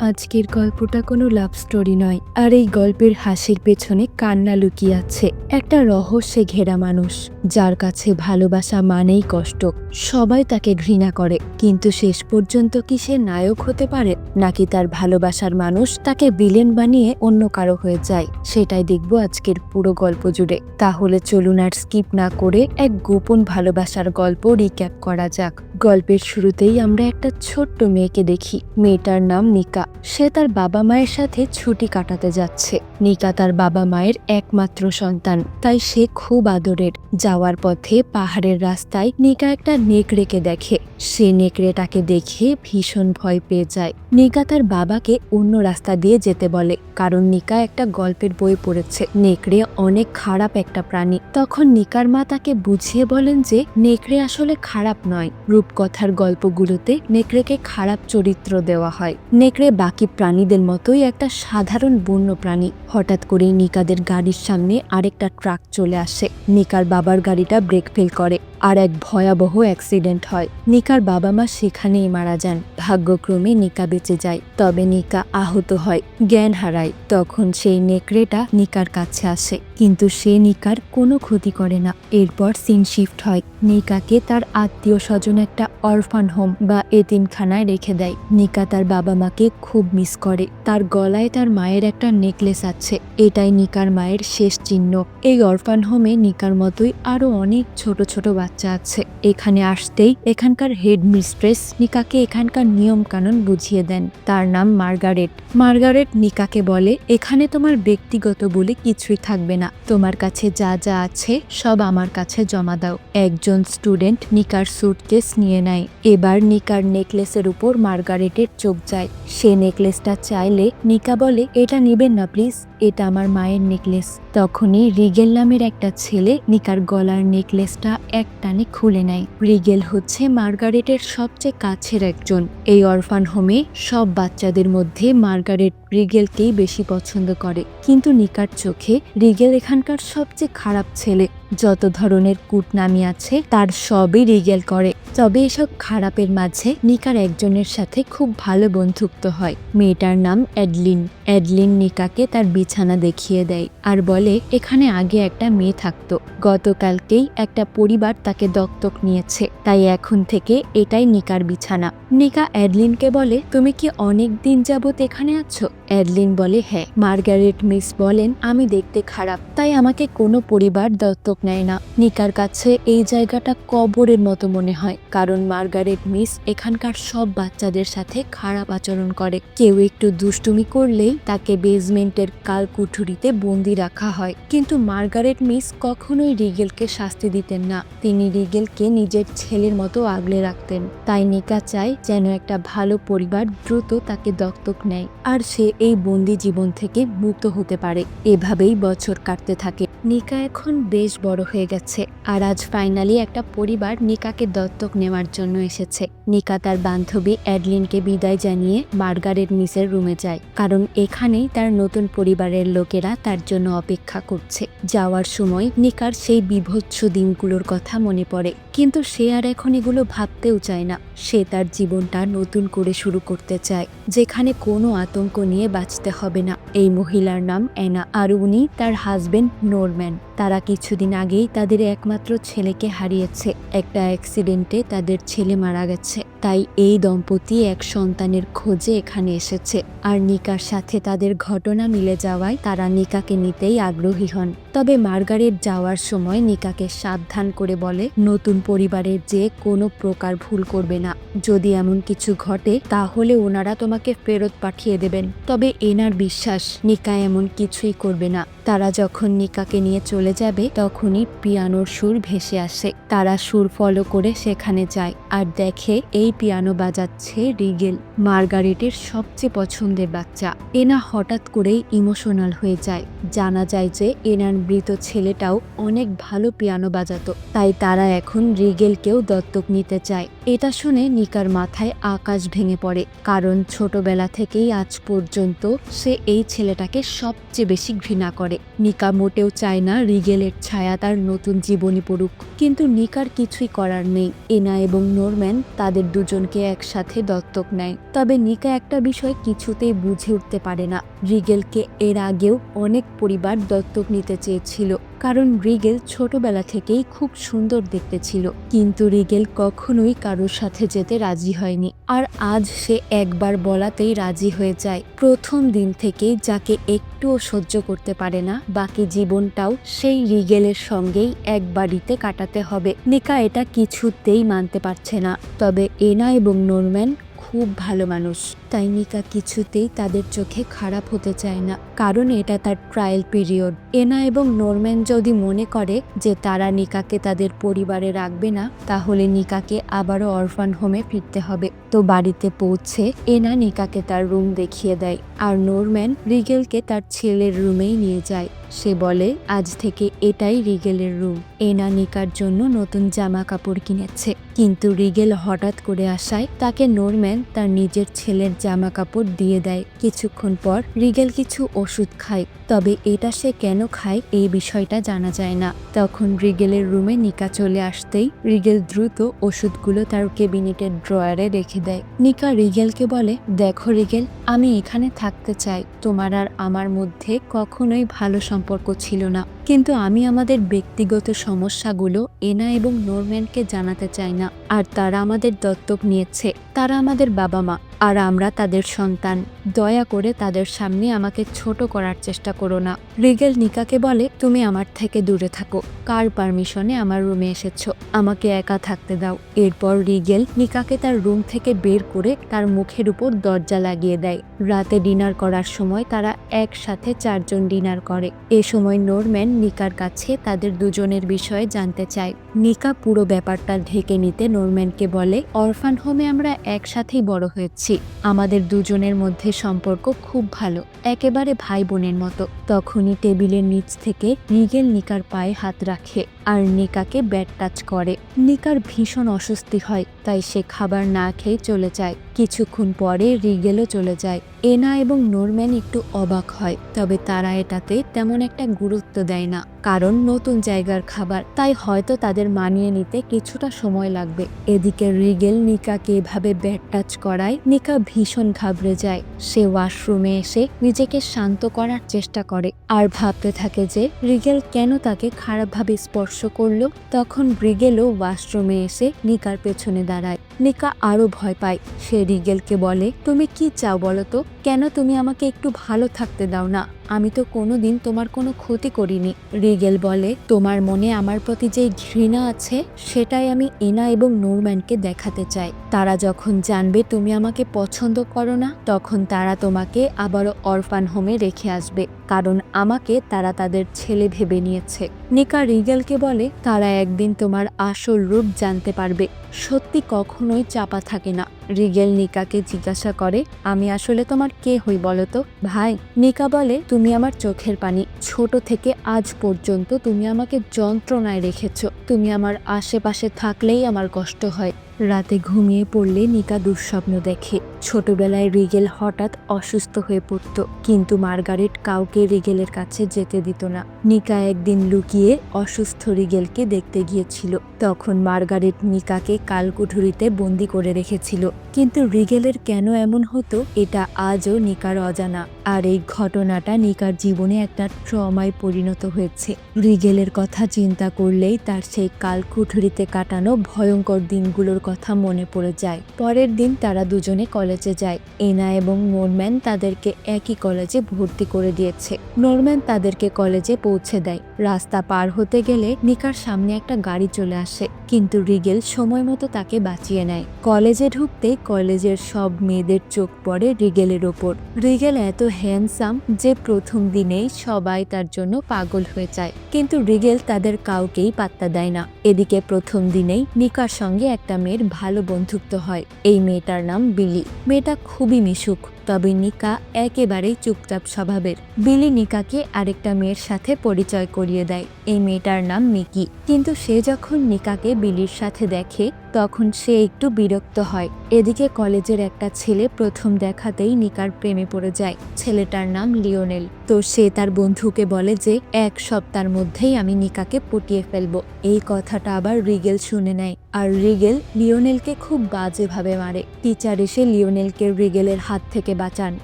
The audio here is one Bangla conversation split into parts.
আজকের গল্পটা কোনো লাভ স্টোরি নয়, আর এই গল্পের হাসির পেছনে কান্না লুকিয়ে আছে একটা রহস্যে ঘেরা মানুষ। যার কাছে ভালোবাসা মানেই কষ্ট। সবাই তাকে ঘৃণা করে, কিন্তু শেষ পর্যন্ত কি সে নায়ক হতে পারে? নাকি তার ভালোবাসার মানুষ তাকে বিলেন বানিয়ে অন্য কারও হয়ে যায়? সেটাই দেখব আজকের পুরো গল্প জুড়ে। তাহলে চলুন আর স্কিপ না করে এক গোপন ভালোবাসার গল্প রিক্যাপ করা যাক। গল্পের শুরুতেই আমরা একটা ছোট্ট মেয়েকে দেখি। মেয়েটার নাম নিকা। সে তার বাবা মায়ের সাথে ছুটি কাটাতে যাচ্ছে। নিকা তার বাবা মায়ের একমাত্র সন্তান, তাই সে খুব আদরের। যাওয়ার পথে পাহাড়ের রাস্তায় নিকা একটা নেকড়েকে দেখে। সে নেকড়েটাকে দেখে ভীষণ ভয় পেয়ে যায়। নিকা তার বাবাকে অন্য রাস্তা দিয়ে যেতে বলে, কারণ নিকা একটা গল্পের বই পড়েছে। নেকড়ে অনেক খারাপ একটা প্রাণী। তখন নিকার মা তাকে বুঝিয়ে বলেন যে, নেকড়ে আসলে খারাপ নয়। রূপকথার গল্পগুলোতে নেকড়েকে খারাপ চরিত্র দেওয়া হয়। নেকড়ে বাকি প্রাণীদের মতোই একটা সাধারণ বন্য প্রাণী। হঠাৎ করেই নিকাদের গাড়ির সামনে আরেকটা ট্রাক চলে আসে। নিকার বাবার গাড়িটা ব্রেক ফেল করে আর এক ভয়াবহ অ্যাক্সিডেন্ট হয়। নিকার বাবা মা সেখানেই মারা যান। ভাগ্যক্রমে নিকা বেঁচে যায়, তবে নিকা আহত হয়, জ্ঞান হারায়। তখন সেই নেকড়েটা নিকার কাছে আসে। কিন্তু সে নিকার কোনো ক্ষতি করে না। এরপর সিন শিফট হয়। নিকাকে তার আত্মীয় স্বজন একটা অরফান হোম বা এতিমখানায় রেখে দেয়। নিকা তার বাবা মাকে খুব মিস করে। তার গলায় তার মায়ের একটা নেকলেস আছে। এটাই নিকার মায়ের শেষ চিহ্ন। এই অরফান হোমে নিকার মতোই আরও অনেক ছোট ছোট বাচ্চা আছে। এখানে আসতেই এখানকার হেড মিস্ট্রেস নিকাকে এখানকার নিয়ম কানুন বুঝিয়ে দেন। তার নাম মার্গারেট। মার্গারেট নিকাকে বলে, এখানে তোমার ব্যক্তিগত বলে কিছুই থাকবে না। তোমার কাছে যা যা আছে, সব আমার কাছে জমা দাও। একজন স্টুডেন্ট নিকার সুটকেস নিয়ে নেয়। এবার নিকার নেকলেসের উপর মার্গারেটের চোখ যায়। সে নেকলেসটা চাইলে নিকা বলে, এটা নেবেন না, প্লিজ। এটা আমার মায়ের নেকলেস। তখনই রিগেল নামের একটা ছেলে নিকার গলার নেকলেসটা এক টানে খুলে নেয়। রিগেল হচ্ছে মার্গারেটের সবচেয়ে কাছের একজন। এই অরফান হোমে সব বাচ্চাদের মধ্যে মার্গারেট রিগেলকেই বেশি পছন্দ করে। কিন্তু নিকার চোখে রিগেল এখানকার সবচেয়ে খারাপ ছেলে। যত ধরনের কুটনামি আছে, তার সবই রিগেল করে। তবে এসব খারাপের মাঝে নিকার একজনের সাথে খুব ভালো বন্ধুত্ব হয়। মেয়েটার নাম অ্যাডলিন। অ্যাডলিন নিকাকে তার বিছানা দেখিয়ে দেয় আর বলে, এখানে আগে একটা মেয়ে থাকতো। গতকালকেই একটা পরিবার তাকে দত্তক নিয়েছে। তাই এখন থেকে এটাই নিকার বিছানা। নিকা অ্যাডলিনকে বলে, তুমি কি অনেক দিন যাবত এখানে আছো? অ্যাডলিন বলে হ্যাঁ। মার্গারেট মিস বলেন, আমি দেখতে খারাপ, তাই আমাকে কোনো পরিবার দত্তক নেয় না। নিকার কাছে এই জায়গাটা কবরের মতো মনে হয়, কারণ মার্গারেট মিস এখানকার সব বাচ্চাদের সাথে খারাপ আচরণ করে। কেউ একটু দুষ্টুমি করলেই তাকে বেজমেন্টের কালকুঠুরিতে বন্দি রাখা হয়। কিন্তু মার্গারেট মিস কখনোই রিগেলকে শাস্তি দিতেন না। তিনি রিগেলকে নিজের ছেলের মতো আগলে রাখতেন। তাই নিকা চায় যেন একটা ভালো পরিবার দ্রুত তাকে দত্তক নেয়। আর সে এই বন্দি জীবন থেকে মুক্ত হতে পারে। এভাবেই বছর কাটতে থাকে। নিকা এখন বেশ বড় হয়ে গেছে আর আজ ফাইনালি একটা পরিবার নিকাকে দত্তক নেওয়ার জন্য এসেছে। নিকা তার বান্ধবী অ্যাডলিনকে বিদায় জানিয়ে মার্গারেট মিসের রুমে যায়। কারণ এখানেই তার নতুন পরিবারের লোকেরা তার জন্য অপেক্ষা করছে। যাওয়ার সময় নিকার সেই বিভৎস দিনগুলোর কথা মনে পড়ে। কিন্তু সে আর এখন এগুলো ভাবতেও চায় না। সে তার জীবনটা নতুন করে শুরু করতে চায়, যেখানে কোনো আতঙ্ক নিয়ে বাঁচতে হবে না। এই মহিলার নাম অ্যানা, আর উনি তার হাজবেন্ড নোরম্যান। তারা কিছুদিন আগেই তাদের একমাত্র ছেলেকে হারিয়েছে। একটা অ্যাক্সিডেন্টে তাদের ছেলে মারা গেছে। তাই এই দম্পতি এক সন্তানের খোঁজে এখানে এসেছে। আর নিকার সাথে তাদের ঘটনা মিলে যাওয়ায় তারা নিকাকে নিতেই আগ্রহী হন। তবে মার্গারেট যাওয়ার সময় নিকাকে সাবধান করে বলে, নতুন পরিবারের যে কোনো প্রকার ভুল করবে না। যদি এমন কিছু ঘটে, তাহলে ওনারা তোমাকে ফেরত পাঠিয়ে দেবেন। তবে এনার বিশ্বাস, নিকা এমন কিছুই করবে না। তারা যখন নিকাকে নিয়ে চলে যাবে, তখনই পিয়ানোর সুর ভেসে আসে। তারা সুর ফলো করে সেখানে যায়। আর দেখে এই পিয়ানো বাজাচ্ছে রিগেল, মার্গারেটের সবচেয়ে পছন্দের বাচ্চা। এনা হঠাৎ করেই ইমোশনাল হয়ে যায়। জানা যায় যে, এনার মৃত ছেলেটাও অনেক ভালো পিয়ানো বাজাতো। তাই তারা এখন রিগেলকেও দত্তক নিতে চায়। এটা শুনে নিকার মাথায় আকাশ ভেঙে পড়ে, কারণ ছোটবেলা থেকেই আজ পর্যন্ত সে এই ছেলেটাকে সবচেয়ে বেশি ঘৃণা করে। নিকা মোটেও চায় না রিগেলের ছায়া তার নতুন জীবনী পড়ুক, কিন্তু নিকার কিছুই করার নেই। এনা এবং নোরম্যান তাদের দুজনকে একসাথে দত্তক নেয়। তবে নিকা একটা বিষয় কিছুতেই বুঝে উঠতে পারে না। রিগেলকে এর আগেও অনেক পরিবার দত্তক নিতে চেয়েছিল। কারণ রিগেল ছোটবেলা থেকেই খুব সুন্দর দেখতে ছিল। কিন্তু রিগেল কখনোই কারোর সাথে যেতে রাজি হয়নি। আর আজ সে একবার বলাতেই রাজি হয়ে যায়। প্রথম দিন থেকেই যাকে একটুও সহ্য করতে পারে না, বাকি জীবনটাও সেই রিগেলের সঙ্গেই এক বাড়িতে কাটাতে হবে। নিকা এটা কিছুতেই মানতে পারছে না। তবে এনা এবং নোরম্যান খুব ভালো মানুষ। তাই নিকা কিছুতেই তাদের চোখে খারাপ হতে চায় না, কারণ এটা তার ট্রায়াল পিরিয়ড এনা এবং নোরম্যান যদি মনে করে যে তারা নিকাকে তাদের পরিবারে রাখবে না, তাহলে নিকাকে আবারও অরফান হোমে ফিরতে হবে। তো বাড়িতে পৌঁছে এনা নিকাকে তার রুম দেখিয়ে দেয়, আর নোরম্যান রিগেলকে তার ছেলের রুমেই নিয়ে যায়। সে বলে, আজ থেকে এটাই রিগেলের রুম। এনা নিকার জন্য নতুন জামা কাপড় কিনেছে। কিন্তু রিগেল হঠাৎ করে আসায় তাকে নোরম্যান তার নিজের ছেলের জামা কাপড় দিয়ে দেয়। কিছুক্ষণ পর রিগেল কিছু ওষুধ খায়। তবে এটা সে কেন খায় এই বিষয়টা জানা যায় না। তখন রিগেলের রুমে নিকা চলে আসতেই রিগেল দ্রুত ওষুধগুলো তার কেবিনেটের ড্রয়ারে রেখে দেয়। নিকা রিগেলকে বলে, দেখো রিগেল, আমি এখানে থাকতে চাই। তোমার আর আমার মধ্যে কখনোই ভালো সম্পর্ক ছিল না। কিন্তু আমি আমাদের ব্যক্তিগত সমস্যাগুলো এনা এবং নোরম্যানকে জানাতে চাই না। আর তারা আমাদের দত্তক নিয়েছে। তারা আমাদের বাবা মা। আর আমরা তাদের সন্তান। দয়া করে তাদের সামনে আমাকে ছোট করার চেষ্টা করো না। রিগেল নিকাকে বলে, তুমি আমার থেকে দূরে থাকো। কার পারমিশনে আমার রুমে এসেছ? আমাকে একা থাকতে দাও। এরপর রিগেল নিকাকে তার রুম থেকে বের করে তার মুখের উপর দরজা লাগিয়ে দেয়। রাতে ডিনার করার সময় তারা একসাথে চারজন ডিনার করে। এ সময় নোরম্যান নিকার কাছে তাদের দুজনের বিষয়ে জানতে চায়। নিকা পুরো ব্যাপারটা ঢেকে নিতে নোরম্যানকে বলে, অরফান হোমে আমরা একসাথেই বড় হয়েছি। আমাদের দুজনের মধ্যে সম্পর্ক খুব ভালো, একেবারে ভাই বোনের মতো। তখনই টেবিলের নিচ থেকে নিগেল নিকার পায়ে হাত রাখে আর নিকাকে ব্যাট টাচ করে। নিকার ভীষণ অস্বস্তি হয় তাই সে খাবার না খেয়ে চলে যায়। কিছুক্ষণ পরে রিগেলও চলে যায়। এনা এবং নোরম্যান একটু অবাক হয়, তবে তারা এটাতে তেমন একটা গুরুত্ব দেয় না, কারণ নতুন জায়গার খাবার, তাই হয়তো তাদের মানিয়ে নিতে কিছুটা সময় লাগবে। এদিকে রিগেল নিকাকে এভাবে ব্যাট টাচ করায় নিকা ভীষণ ঘাবড়ে যায়। সে ওয়াশরুমে এসে নিজেকে শান্ত করার চেষ্টা করে, আর ভাবতে থাকে যে রিগেল কেন তাকে খারাপভাবে স্পর্শ করল। তখন রিগেলও ওয়াশরুমে এসে নিকার পেছনে দাঁড়ায়। নিকা আরও ভয় পায়। সে রিগেলকে বলে, তুমি কি চাও বলো তো? কেন তুমি আমাকে একটু ভালো থাকতে দাও না? আমি তো কোনোদিন তোমার কোনো ক্ষতি করিনি। রিগেল বলে, তোমার মনে আমার প্রতি যে ঘৃণা আছে, সেটাই আমি এনা এবং নোরম্যানকে দেখাতে চাই। তারা যখন জানবে তুমি আমাকে পছন্দ করো না, তখন তারা তোমাকে আবারও অরফান হোমে রেখে আসবে। কারণ আমাকে তারা তাদের ছেলে ভেবে নিয়েছে। নিকা রিগেলকে বলে, তারা একদিন তোমার আসল রূপ জানতে পারবে। সত্যি কখনোই চাপা থাকে না। রিগেল নিকাকে জিজ্ঞাসা করে, আমি আসলে তোমার কে হই বলো তো? ভাই, নিকা বলে, তুমি আমার চোখের পানি। ছোট থেকে আজ পর্যন্ত তুমি আমাকে যন্ত্রণায় রেখেছ। তুমি আমার আশেপাশে থাকলেই আমার কষ্ট হয় রাতে ঘুমিয়ে পড়লে নিকা দুঃস্বপ্ন দেখে। ছোটবেলায় রিগেল হঠাৎ অসুস্থ হয়ে পড়ত, কিন্তু মার্গারেট কাউকে রিগেলের কাছে যেতে দিত না। নিকা একদিন লুকিয়ে অসুস্থ রিগেলকে দেখতে গিয়েছিল। তখন মার্গারেট নিকাকে কালকুঠুরিতে বন্দি করে রেখেছিল। কিন্তু রিগেলের কেন এমন হতো, এটা আজও নিকার অজানা। আর এই ঘটনাটা নিকার জীবনে একটা ট্রমায় পরিণত হয়েছে। রিগেলের কথা চিন্তা করলেই তার সেই কালকুঠুরিতে কাটানো ভয়ঙ্কর দিনগুলোর কথা মনে পড়ে যায়। পরের দিন তারা দুজনে কলেজে যায়। এনা এবং নোরম্যান তাদেরকে একই কলেজে ভর্তি করে দিয়েছে। নোরম্যান তাদেরকে কলেজে পৌঁছে দেয়। রাস্তা পার হতে গেলে নিকার সামনে একটা গাড়ি চলে আসে। কিন্তু রিগেল সময় মতো তাকে বাঁচিয়ে নেয়। কলেজে ঢুকতে কলেজের সব মেয়েদের চোখ পড়ে রিগেলের ওপর। রিগেল এত হ্যান্ডসাম যে প্রথম দিনেই সবাই তার জন্য পাগল হয়ে যায়, কিন্তু রিগেল তাদের কাউকেই পাত্তা দেয় না। এদিকে প্রথম দিনেই নিকার সঙ্গে একটা মেয়ের ভালো বন্ধুত্ব হয়। এই মেয়েটার নাম বিলি। মেয়েটা খুবই মিশুক। তবে নিকা একেবারেই চুপচাপ স্বভাবের। বিলি নিকাকে আরেকটা মেয়ের সাথে পরিচয় করিয়ে দেয়। এই মেয়েটার নাম মিকি। কিন্তু সে যখন নিকাকে বিলির সাথে দেখে তখন সে একটু বিরক্ত হয়। এদিকে কলেজের একটা ছেলে প্রথম দেখাতেই নিকার প্রেমে পড়ে যায়। ছেলেটার নাম লিওনেল। তো সে তার বন্ধুকে বলে যে, এক সপ্তাহের মধ্যেই আমি নিকাকে পটিয়ে ফেলব। এই কথাটা আবার রিগেল শুনে নেয়। আর রিগেল লিওনেলকে খুব বাজেভাবে মারে। টিচার এসে লিওনেলকে রিগেলের হাত থেকে বাঁচান।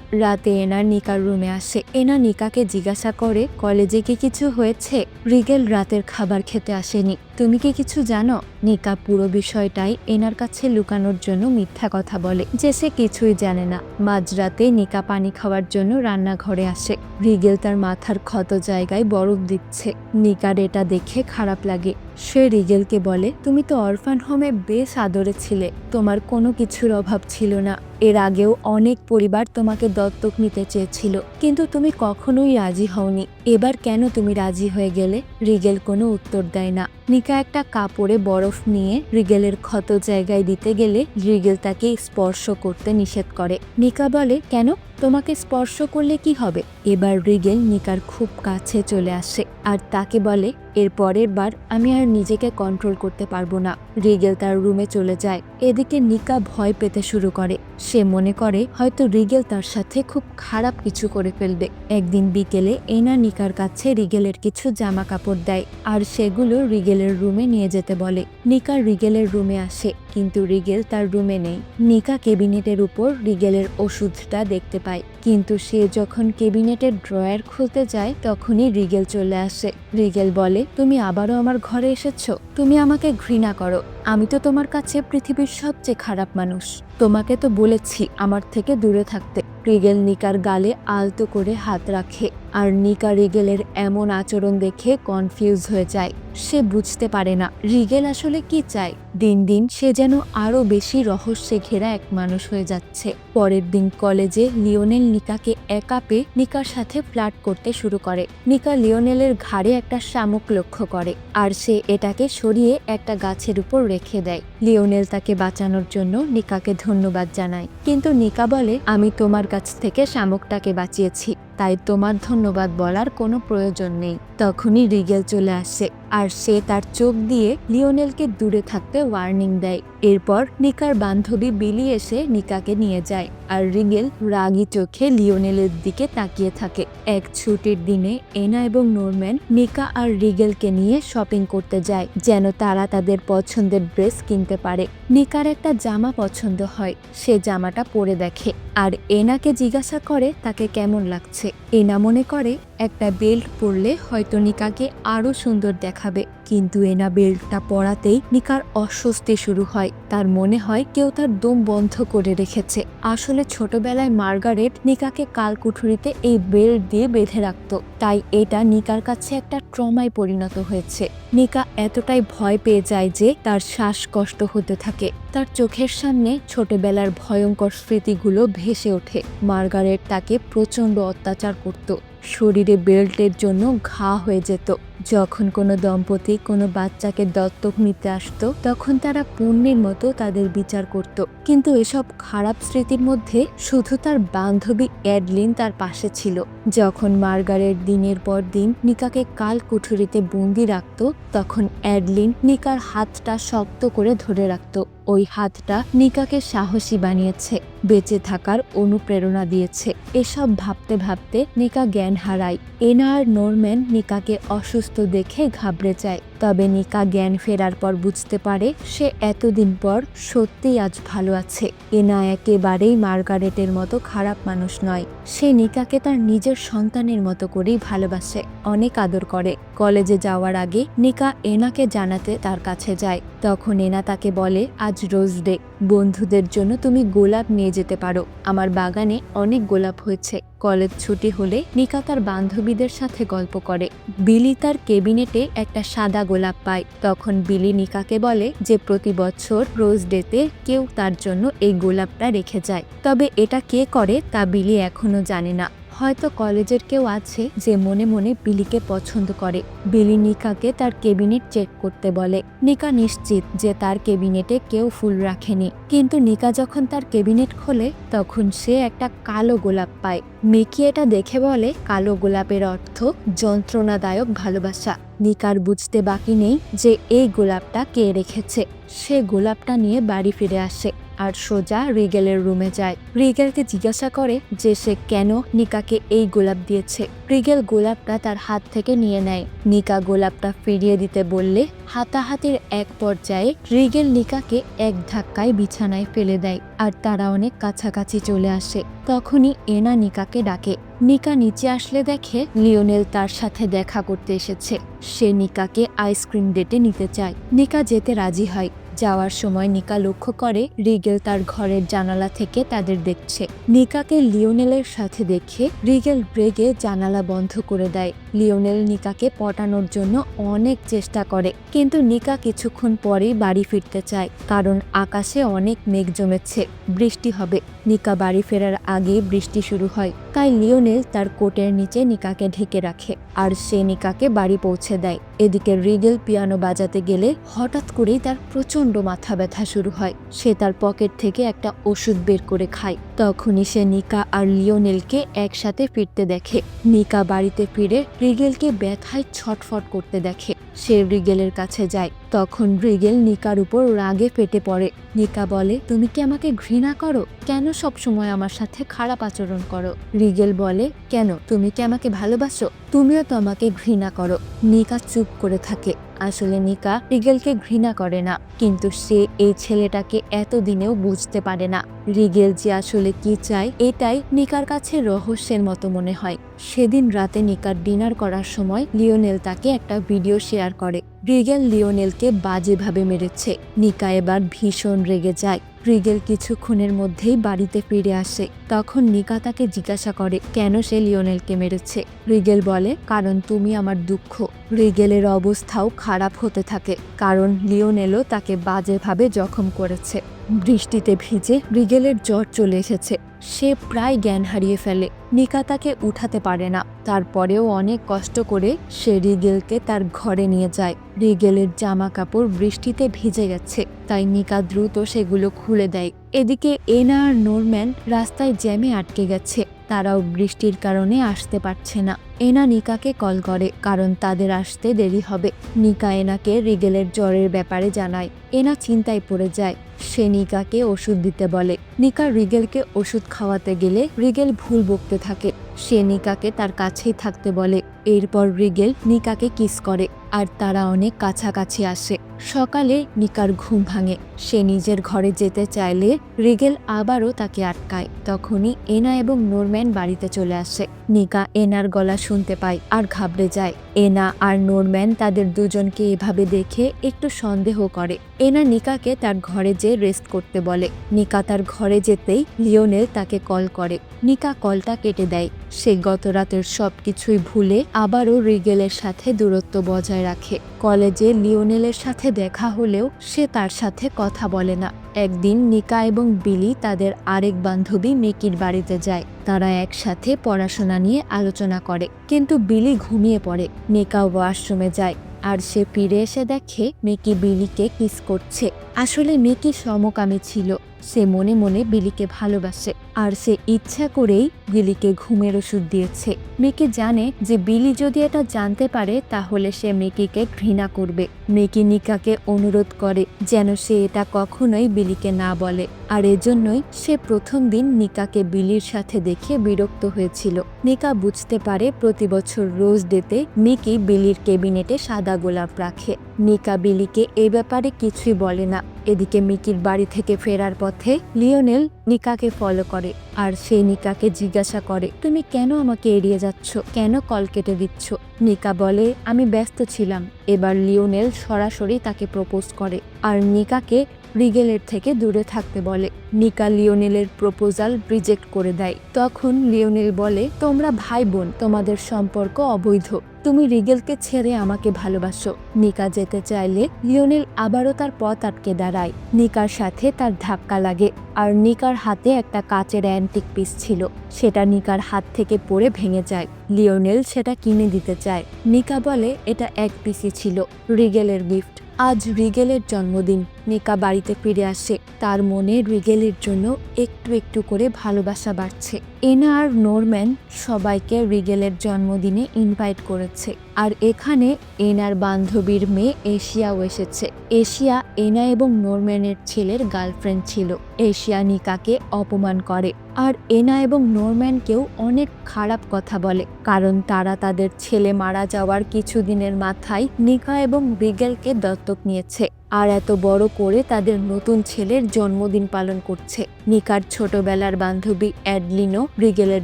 রাতে এনা নিকার রুমে আসে। এনা নিকাকে জিজ্ঞাসা করে, কলেজে কি কিছু হয়েছে? রিগেল রাতের খাবার খেতে আসেনি। তুমি কি কিছু জানো? নিকা পুরো বিষয়টাই এনার কাছে লুকানোর জন্য মিথ্যা কথা বলে, যে সে কিছুই জানে না। মাঝরাতে নিকা পানি খাওয়ার জন্য রান্নাঘরে আসে। রিগেল তার মাথার ক্ষত জায়গায় বরফ দিচ্ছে। নিকার এটা দেখে খারাপ লাগে। সে রিগেলকে বলে, তুমি তো অরফান হোমে বেশ আদরে ছিলে। তোমার কোনো কিছুর অভাব ছিল না। এর আগেও অনেক পরিবার তোমাকে দত্তক নিতে চেয়েছিল। কিন্তু তুমি কখনোই রাজি হওনি। এবার কেন তুমি রাজি হয়ে গেলে? রিগেল কোনো উত্তর দেয় না। নিকা একটা কাপড়ে বরফ নিয়ে রিগেলের ক্ষত জায়গায় দিতে গেলে রিগেল তাকে স্পর্শ করতে নিষেধ করে। নিকা বলে, কেন? তোমাকে স্পর্শ করলে কি হবে? এবার রিগেল নিকার খুব কাছে চলে আসে, আর তাকে বলে, এর পরের বার আমি আর নিজেকে কন্ট্রোল করতে পারব না। রিগেল তার রুমে চলে যায়। এদিকে নিকা ভয় পেতে শুরু করে। সে মনে করে, হয়তো রিগেল তার সাথে খুব খারাপ কিছু করে ফেলবে। একদিন বিকেলে এনা নিকার কাছে রিগেলের কিছু জামা কাপড় দেয় আর সেগুলো রিগেলের রুমে নিয়ে যেতে বলে। নিকা রিগেলের রুমে আসে, কিন্তু রিগেল তার রুমে নেই। নিকা কেবিনেটের উপর রিগেলের ওষুধটা দেখতে পায়। কিন্তু সে যখন কেবিনেটের ড্রয়ার খুলতে যায়, তখনই রিগেল চলে আসে। রিগেল বলে, তুমি আবারও আমার ঘরে এসেছ? তুমি আমাকে ঘৃণা করো। out. আমি তো তোমার কাছে পৃথিবীর সবচেয়ে খারাপ মানুষ। তোমাকে তো বলেছি আমার থেকে দূরে থাকতে। রিগেল নিকার গালে আলতো করে হাত রাখে আর নিকা রিগেলের এমন আচরণ দেখে কনফিউজ হয়ে যায়। সে বুঝতে পারে না রিগেল আসলে কি চায়। দিন দিন সে যেন আরও বেশি রহস্যে ঘেরা এক মানুষ হয়ে যাচ্ছে। পরের দিন কলেজে লিওনেল নিকাকে একা পেয়ে নিকার সাথে ফ্লার্ট করতে শুরু করে। নিকা লিওনেলের ঘাড়ে একটা শামুক লক্ষ্য করে আর সে এটাকে সরিয়ে একটা গাছের উপর রেখে দেয়। লিওনেল তাকে বাঁচানোর জন্য নিকাকে ধন্যবাদ জানায়। কিন্তু নিকা বলে, আমি তোমার কাছ থেকে শামুকটাকে বাঁচিয়েছি, তাই তোমার ধন্যবাদ বলার কোনো প্রয়োজন নেই। তখনই রিগেল চলে আসে আর সে তার চোখ দিয়ে লিওনেলকে দূরে থাকতে ওয়ার্নিং দেয়। এরপর নিকার বান্ধবী বিলি এসে নিকাকে নিয়ে যায় আর রিগেল রাগী চোখে লিওনেলের দিকে তাকিয়ে থাকে। এক ছুটির দিনে এনা এবং নোরম্যান নিকা আর রিগেলকে নিয়ে শপিং করতে যায়, যেন তারা তাদের পছন্দের ড্রেস কিনতে পারে। নিকার একটা জামা পছন্দ হয়, সে জামাটা পরে দেখে আর এনাকে জিজ্ঞাসা করে তাকে কেমন লাগছে। এনা মনে করে, একটা বেল্ট পরলে হয়তো নিকাকে আরও সুন্দর দেখাবে। কিন্তু এনা বেল্টটা পরাতেই নিকার অস্বস্তি শুরু হয়। তার মনে হয় কেউ তার দম বন্ধ করে রেখেছে। আসলে ছোটবেলায় মার্গারেট নিকাকে কালকুঠুরিতে এই বেল্ট দিয়ে বেঁধে রাখত। তাই এটা নিকার কাছে একটা ট্রমায় পরিণত হয়েছে। নিকা এতটাই ভয় পেয়ে যায় যে তার শ্বাসকষ্ট হতে থাকে। তার চোখের সামনে ছোটবেলার ভয়ঙ্কর স্মৃতিগুলো ভেসে ওঠে। মার্গারেট তাকে প্রচণ্ড অত্যাচার করত। শরীরে বেল্টের জন্য ঘা হয়ে যেত। যখন কোনো দম্পতি কোনো বাচ্চাকে দত্তক নিতে আসতো, তখন তারা পুণ্যের মতো তাদের বিচার করত। কিন্তু এসব খারাপ স্মৃতির মধ্যে শুধু তার বান্ধবী অ্যাডলিন তার পাশে ছিল। যখন মার্গারেট দিনের পর দিন নিকাকে কাল কুঠুরিতে বন্দি রাখত, তখন অ্যাডলিন নিকার হাতটা শক্ত করে ধরে রাখত। ওই হাতটা নিকাকে সাহসী বানিয়েছে, বেঁচে থাকার অনুপ্রেরণা দিয়েছে। এসব ভাবতে ভাবতে নিকা জ্ঞান হারায়। এনা আর নোরম্যান নিকাকে অসুস্থ দেখে ঘাবড়ে যায়। তবে নিকা জ্ঞান ফেরার পর বুঝতে পারে সে এতদিন পর সত্যিই আজ ভালো আছে। এনা একেবারেই মার্গারেটের মতো খারাপ মানুষ নয়। সে নিকাকে তার নিজের সন্তানের মতো করেই ভালোবাসে, অনেক আদর করে। কলেজে যাওয়ার আগে নিকা এনাকে জানাতে তার কাছে যায়। তখন এনা তাকে বলে, আজ রোজ ডে। বন্ধুদের জন্য তুমি গোলাপ নিয়ে যেতে পারো। আমার বাগানে অনেক গোলাপ হয়েছে। কলেজ ছুটি হলে নিকা তার বান্ধবীদের সাথে গল্প করে। বিলি তার কেবিনেটে একটা সাদা গোলাপ পায়। তখন বিলি নিকাকে বলে যে প্রতি বছর রোজ ডেতে কেউ তার জন্য এই গোলাপটা রেখে যায়। তবে এটা কে করে তা বিলি এখনও জানে না। হয়তো কলেজের কেউ আছে যে মনে মনে বিলিকে পছন্দ করে। বিলি নিকাকে তার কেবিনেট চেক করতে বলে। নিকা নিশ্চিত যে তার কেবিনেটে কেউ ফুল রাখেনি। কিন্তু নিকা যখন তার কেবিনেট খোলে, তখন সে একটা কালো গোলাপ পায়। মিকি এটা দেখে বলে, কালো গোলাপের অর্থ যন্ত্রণাদায়ক ভালোবাসা। নিকার বুঝতে বাকি নেই যে এই গোলাপটা কে রেখেছে। সে গোলাপটা নিয়ে বাড়ি ফিরে আসে আর সোজা রিগেলের রুমে যায়। রিগেলকে জিজ্ঞাসা করে যে সে কেন নিকাকে এই গোলাপ দিয়েছে। রিগেল গোলাপটা তার হাত থেকে নিয়ে নেয়। নিকা গোলাপটা ফিরিয়ে দিতে বললে হাতাহাতির এক পর্যায়ে রিগেল নিকাকে এক ধাক্কায় বিছানায় ফেলে দেয় আর তারা অনেক কাছাকাছি চলে আসে। তখনই এনা নিকাকে ডাকে। নিকা নিচে আসলে দেখে লিওনেল তার সাথে দেখা করতে এসেছে। সে নিকাকে আইসক্রিম ডেটে নিতে চায়। নিকা যেতে রাজি হয়। যাওয়ার সময় নিকা লক্ষ্য করে রিগেল তার ঘরের জানালা থেকে তাদের দেখছে। নিকাকে লিওনেলের সাথে দেখে রিগেল ব্রেগে জানালা বন্ধ করে দেয়। লিওনেল নিকাকে পটানোর জন্য অনেক চেষ্টা করে, কিন্তু নিকা কিছুক্ষণ পরেই বাড়ি ফিরতে চায়, কারণ আকাশে অনেক মেঘ জমেছে, বৃষ্টি হবে। নিকা বাড়ি ফেরার আগে বৃষ্টি শুরু হয়। তাই লিওনেল তার কোটের নিচে নিকাকে ঢেকে রাখে আর সে নিকাকে বাড়ি পৌঁছে দেয়। এদিকে রিগেল পিয়ানো বাজাতে গেলে হঠাৎ করেই তার প্রচণ্ড মাথা ব্যথা শুরু হয়। সে তার পকেট থেকে একটা ওষুধ বের করে খায়। তখনই সে নিকা আর লিওনেলকে একসাথে ফিরতে দেখে। নিকা বাড়িতে ফিরে রিগেলকে ব্যথায় ছটফট করতে দেখে। সে রিগেলের কাছে যায়। তখন রিগেল নিকার উপর রাগে ফেটে পড়ে। নিকা বলে, তুমি কি আমাকে ঘৃণা করো? কেন সব সময় আমার সাথে খারাপ আচরণ করো? রিগেল বলে, কেন? তুমি কি আমাকে ভালোবাসো? তুমিও তো আমাকে ঘৃণা করো। নিকা চুপ করে থাকে। আসলে নিকা রিগেলকে ঘৃণা করে না, কিন্তু সে এই ছেলেটাকে এতদিনেও বুঝতে পারে না। রিগেল যে আসলে কি চায়, এটাই নিকার কাছে রহস্যের মতো মনে হয়। সেদিন রাতে নিকার ডিনার করার সময় লিওনেল তাকে একটা ভিডিও শেয়ার করে। রিগেল লিওনেলকে বাজেভাবে মেরেছে। নিকা এবার ভীষণ রেগে যায়। রিগেল কিছুক্ষণের মধ্যেই বাড়িতে ফিরে আসে। তখন নিকা তাকে জিজ্ঞাসা করে, কেন সে লিওনেলকে মেরেছে? রিগেল বলে, কারণ তুমি আমার দুঃখ। রিগেলের অবস্থাও খারাপ হতে থাকে, কারণ লিওনেলও তাকে বাজেভাবে জখম করেছে। বৃষ্টিতে ভিজে রিগেলের জ্বর চলে এসেছে। সে প্রায় জ্ঞান হারিয়ে ফেলে। নিকা তাকে উঠাতে পারে না। তারপরেও অনেক কষ্ট করে সে রিগেলকে তার ঘরে নিয়ে যায়। রিগেলের জামা কাপড় বৃষ্টিতে ভিজে গেছে, তাই নিকা দ্রুত সেগুলো খুলে দেয়। এদিকে এনা আর নোরম্যান রাস্তায় জ্যামে আটকে গেছে। তারাও বৃষ্টির কারণে আসতে পারছে না। এনা নিকাকে কল করে, কারণ তাদের আসতে দেরি হবে। নিকা এনাকে রিগেলের জ্বরের ব্যাপারে জানায়। এনা চিন্তায় পড়ে যায়। সে নিকাকে ওষুধ দিতে বলে। নিকা রিগেলকে ওষুধ খাওয়াতে গেলে রিগেল ভুল বকতে থাকে। সে নিকাকে তার কাছেই থাকতে বলে। এরপর রিগেল নিকাকে কিস করে, আর তারা অনেক কাছাকাছি আসে। সকালে নিকার ঘুম ভাঙে। সে নিজের ঘরে যেতে চাইলে রিগেল আবারও তাকে আটকায়। তখনই এনা এবং নোরম্যান বাড়িতে চলে আসে। নিকা এনার গলা শুনতে পায় আর ঘাবড়ে যায়। এনা আর নোরম্যান তাদের দুজনকে এভাবে দেখে একটু সন্দেহ করে। এনা নিকাকে তার ঘরে যেয়ে রেস্ট করতে বলে। নিকা তার ঘরে যেতেই লিওনেল তাকে কল করে। নিকা কলটা কেটে দেয়। সে গত রাতের সব কিছুই ভুলে আবারও রিগেলের সাথে দূরত্ব বজায় রাখে। কলেজে লিওনেলের সাথে দেখা হলেও সে তার সাথে কথা বলে না। একদিন নিকা এবং বিলি তাদের আরেক বান্ধবী মেকির বাড়িতে যায়। তারা একসাথে পড়াশোনা নিয়ে আলোচনা করে। কিন্তু বিলি ঘুমিয়ে পড়ে। মেকা ওয়াশরুমে যায়। আর সে ফিরে এসে দেখে মেকি বিলিকে কিস করছে। আসলে মেকি সমকামী ছিল। সে মনে মনে বিলিকে ভালোবাসে, আর সে ইচ্ছা করেই বিলিকে ঘুমের ওষুধ দিয়েছে। মেকি জানে যে বিলি যদি এটা জানতে পারে, তাহলে সে মেকিকে ঘৃণা করবে। মেকি নিকাকে অনুরোধ করে যেন সে এটা কখনোই বিলিকে না বলে। আর এজন্যই সে প্রথম দিন নিকাকে বিলির সাথে দেখে বিরক্ত হয়েছিল। নিকা বুঝতে পারে প্রতি বছর রোজ ডেতে মিকি বিলির কেবিনেটে সাদা গোলাপ রাখে। নিকা বিলিকে এ ব্যাপারে কিছুই বলে না। এদিকে মিকির বাড়ি থেকে ফেরার পথে লিওনেল নিকাকে ফলো করে। আর সে নিকাকে জিজ্ঞাসা করে, তুমি কেন আমাকে এড়িয়ে যাচ্ছ? কেন কল কেটে দিচ্ছ? নিকা বলে, আমি ব্যস্ত ছিলাম। এবার লিওনেল সরাসরি তাকে প্রপোজ করে আর নিকাকে রিগেলের থেকে দূরে থাকতে বলে। নিকা লিওনেলের প্রপোজাল রিজেক্ট করে দেয়। তখন লিওনেল বলে, তোমরা ভাই বোন তোমাদের সম্পর্ক অবৈধ। তুমি রিগেলকে ছেড়ে আমাকে ভালোবাসো। নিকা যেতে চাইলে লিওনেল আবারও তার পথ আটকে দাঁড়ায়। নিকার সাথে তার ধাক্কা লাগে আর নিকার হাতে একটা কাচের অ্যান্টিক পিস ছিল। সেটা নিকার হাত থেকে পড়ে ভেঙে যায়। লিওনেল সেটা কিনে দিতে চায়। নিকা বলে, এটা এক পিসি ছিল, রিগেলের গিফট। আজ রিগেলের জন্মদিন। নিকা বাড়িতে ফিরে আসে। তার মনে রিগেলের জন্য একটু একটু করে ভালোবাসা বাড়ছে। এনা আর নোরম্যান সবাইকে রিগেলের জন্মদিনে ইনভাইট করেছে। আর এখানে এনার বান্ধবীর মেয়ে এশিয়াও এসেছে। এশিয়া এনা এবং নোরম্যানের ছেলের গার্লফ্রেন্ড ছিল। এশিয়া নিকাকে অপমান করে। আর এনা এবং নোরম্যানকেও অনেক খারাপ কথা বলে, কারণ তারা তাদের ছেলে মারা যাওয়ার কিছুদিনের মাথায় নিকা এবং রিগেলকে দত্তক নিয়েছে। আর এত বড় করে তাদের নতুন ছেলের জন্মদিন পালন করছে। নিকার ছোটবেলার বান্ধবী অ্যাডলিনও রিগেলের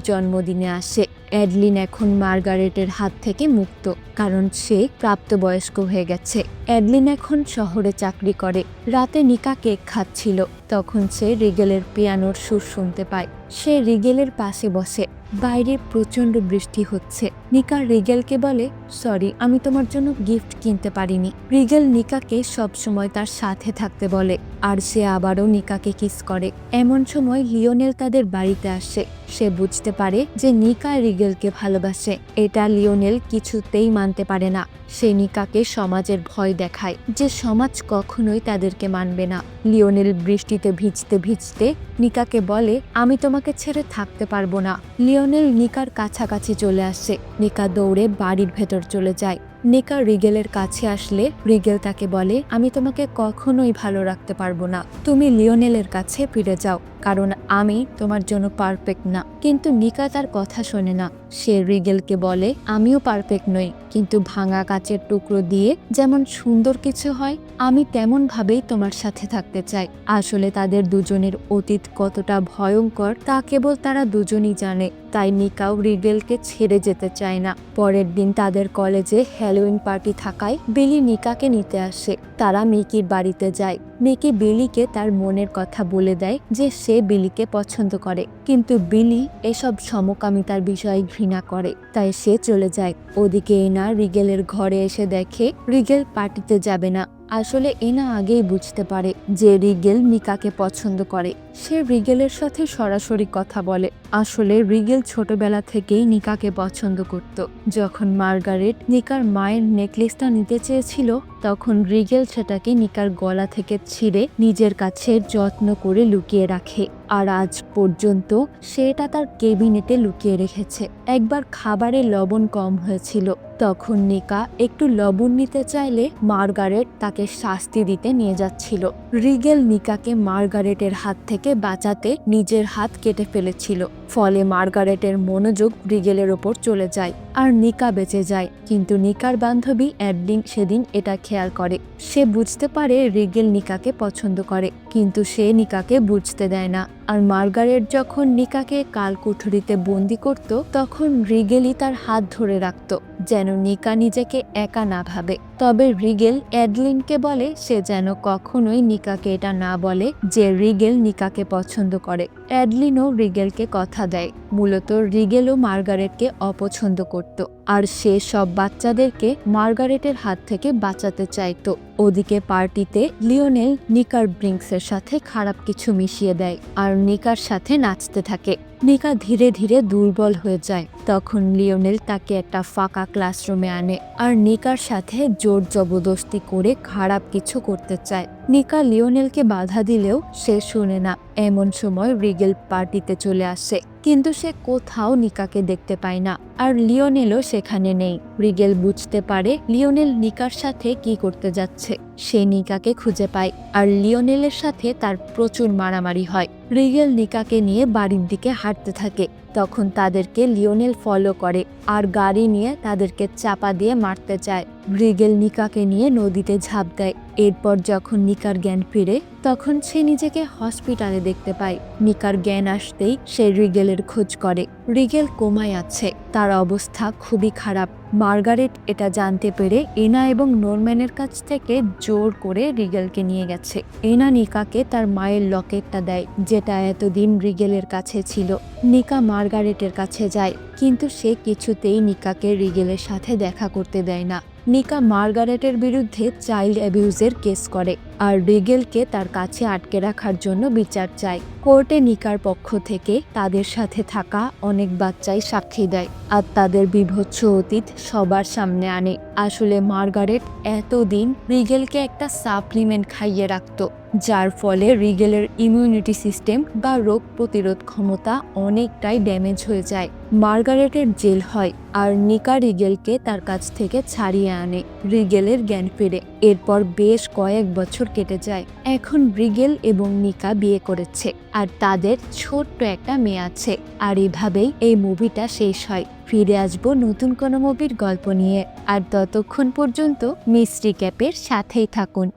জন্মদিনে আসে। অ্যাডলিন এখন মার্গারেটের হাত থেকে মুক্ত, কারণ সে প্রাপ্তবয়স্ক হয়ে গেছে। অ্যাডলিন এখন শহরে চাকরি করে। রাতে নিকা কেক খাচ্ছিল, তখন সে রিগেলের পিয়ানোর সুর শুনতে পায়। সে রিগেলের পাশে বসে। বাইরে প্রচণ্ড বৃষ্টি হচ্ছে। নিকা রিগেলকে বলে, সরি, আমি তোমার জন্য গিফট কিনতে পারিনি। রিগেল নিকাকে সবসময় তার সাথে থাকতে বলে, আর সে আবারও নিকাকে কিস করে। এমন সময় লিওনেল তাদের বাড়িতে আসে। সে বুঝতে পারে যে নিকা রিগেলকে ভালোবাসে। এটা লিওনেল কিছুতেই মানতে পারে না। সে নিকাকে সমাজের ভয় দেখায় যে সমাজ কখনোই তাদেরকে মানবে না। লিওনেল বৃষ্টিতে ভিজতে ভিজতে নিকাকে বলে, আমি তোমাকে ছেড়ে থাকতে পারব না। লিওনেল নিকার কাছাকাছি চলে আসে। নিকা দৌড়ে বাড়ির ভেতর চলে যায়। নিকা রিগেলের কাছে আসলে রিগেল তাকে বলে, আমি তোমাকে কখনোই ভালো রাখতে পারব না। তুমি লিওনেলের কাছে ফিরে যাও, কারণ আমি তোমার জন্য পারফেক্ট না। কিন্তু নিকা তার কথা শোনে না। সে রিগেলকে বলে, আমিও পারফেক্ট নই, কিন্তু ভাঙা কাচের টুকরো দিয়ে যেমন সুন্দর কিছু হয়, আমি তেমন ভাবেই তোমার সাথে থাকতে চাই। আসলে তাদের দুজনের অতীত কতটা ভয়ঙ্কর, তা কেবল তারা দুজনই জানে। তাই নিকাও রিগেলকে ছেড়ে যেতে চায় না। পরের দিন তাদের কলেজে হ্যালোইন পার্টি থাকায় বিলি নিকাকে নিতে আসে। তারা মিকির বাড়িতে যায়। মিকি বিলিকে তার মনের কথা বলে দেয় যে সে বিলিকে পছন্দ করে। কিন্তু বিলি এসব সমকামিতার বিষয়ে ঘৃণা করে। তাই সে চলে যায়। ওদিকে এনা রিগেলের ঘরে এসে দেখে রিগেল পার্টিতে যাবে না। আসলে এনা আগেই বুঝতে পারে যে রিগেল নিকাকে পছন্দ করে। সে রিগেলের সাথে সরাসরি কথা বলে। আসলে রিগেল ছোটবেলা থেকেই নিকাকে পছন্দ করত। যখন মার্গারেট নিকার মায়ের নেকলেসটা নিতে চেয়েছিল, তখন রিগেল সেটাকে নিকার গলা থেকে ছিঁড়ে নিজের কাছে যত্ন করে লুকিয়ে রাখে। আর আজ পর্যন্ত সেটা তার কেবিনেটে লুকিয়ে রেখেছে। একবার খাবারে লবণ কম হয়েছিল, তখন নিকা একটু লবণ নিতে চাইলে মার্গারেট তাকে শাস্তি দিতে নিয়ে যাচ্ছিল। রিগেল নিকাকে মার্গারেটের হাত থেকে বাঁচাতে নিজের হাত কেটে ফেলেছিল। ফলে মার্গারেটের মনোযোগ রিগেলের ওপর চলে যায় আর নিকা বেঁচে যায়। কিন্তু নিকার বান্ধবী অ্যাডলিন সেদিন এটা খেয়াল করে। সে বুঝতে পারে রিগেল নিকাকে পছন্দ করে, কিন্তু সে নিকাকে বুঝতে দেয় না। আর মার্গারেট যখন নিকাকে কালকুঠুরিতে বন্দি করত, তখন রিগেলই তার হাত ধরে রাখত, যেন নিকা নিজেকে একা না ভাবে। তবে রিগেল অ্যাডলিনকে বলে, সে যেন কখনোই নিকাকে এটা না বলে যে রিগেল নিকাকে পছন্দ করে। অ্যাডলিনও রিগেলকে কথা দেয়। মূলত রিগেলও মার্গারেটকে অপছন্দ করত। আর সে সব বাচ্চাদেরকে মার্গারেটের হাত থেকে বাঁচাতে চাইতো। ওদিকে পার্টিতে লিওনেল নিকার ব্রিংসের সাথে খারাপ কিছু মিশিয়ে দেয় আর নিকার সাথে নাচতে থাকে। নিকা ধীরে ধীরে দুর্বল হয়ে যায়। তখন লিওনেল তাকে একটা ফাঁকা ক্লাসরুমে আনে আর নিকার সাথে জোর জবরদস্তি করে খারাপ কিছু করতে চায়। নিকা লিওনেলকে বাধা দিলেও সে শুনে না। এমন সময় রিগেল পার্টিতে চলে আসে। কিন্তু সে কোথাও নিকাকে দেখতে পায় না, আর লিওনেলও সেখানে নেই। রিগেল বুঝতে পারে লিওনেল নিকার সাথে কি করতে যাচ্ছে। সে নিকাকে খুঁজে পায়, আর লিওনেলের সাথে তার প্রচুর মারামারি হয়। রিগেল নিকাকে নিয়ে বাড়ির দিকে হাঁটতে থাকে। তখন তাদেরকে লিওনেল ফলো করে আর গাড়ি নিয়ে তাদেরকে চাপা দিয়ে মারতে চায়। রিগেল নিকাকে নিয়ে নদীতে ঝাঁপ দেয়। এরপর যখন নিকার জ্ঞান ফিরে, তখন সে নিজেকে হসপিটালে দেখতে পায়। নিকার জ্ঞান আসতেই সে রিগেলের খোঁজ করে। রিগেল কোমায় আছে। তার অবস্থা খুবই খারাপ। মার্গারেট এটা জানতে পেরে এনা এবং নোরম্যানের কাছ থেকে জোর করে রিগেলকে নিয়ে গেছে। এনা নিকাকে তার মায়ের লকেটটা দেয়, যেটা এতদিন রিগেলের কাছে ছিল। নিকা মার্গারেটের কাছে যায়, কিন্তু সে কিছুতেই নিকাকে রিগেলের সাথে দেখা করতে দেয় না। নিকা মার্গারেটের বিরুদ্ধে চাইল্ড অ্যাবিউজের কেস করে আর রিগেলকে তার কাছে আটকে রাখার জন্য বিচার চায়। কোর্টে নিকার পক্ষ থেকে তাদের সাথে থাকা অনেক বাচ্চাই সাক্ষী দেয় আর তাদের বিভৎস অতীত সবার সামনে আনে। আসলে মার্গারেট এতদিন রিগেলকে একটা সাপ্লিমেন্ট খাইয়ে রাখতো। যার ফলে রিগেলের ইমিউনিটি সিস্টেম বা রোগ প্রতিরোধ ক্ষমতা অনেকটাই ড্যামেজ হয়ে যায়। মার্গারেটের জেল হয় আর নিকা রিগেলকে তার কাছ থেকে ছাড়িয়ে আনে। রিগেলের জ্ঞান ফিরে। এরপর বেশ কয়েক বছর কেটে যায়। এখন রিগেল এবং নিকা বিয়ে করেছে আর তাদের ছোট্ট একটা মেয়ে আছে। আর এভাবেই এই মুভিটা শেষ হয়। ফিরে আসব নতুন কোনো মুভির গল্প নিয়ে। আর ততক্ষণ পর্যন্ত মিস্ট্রি ক্যাপের সাথেই থাকুন।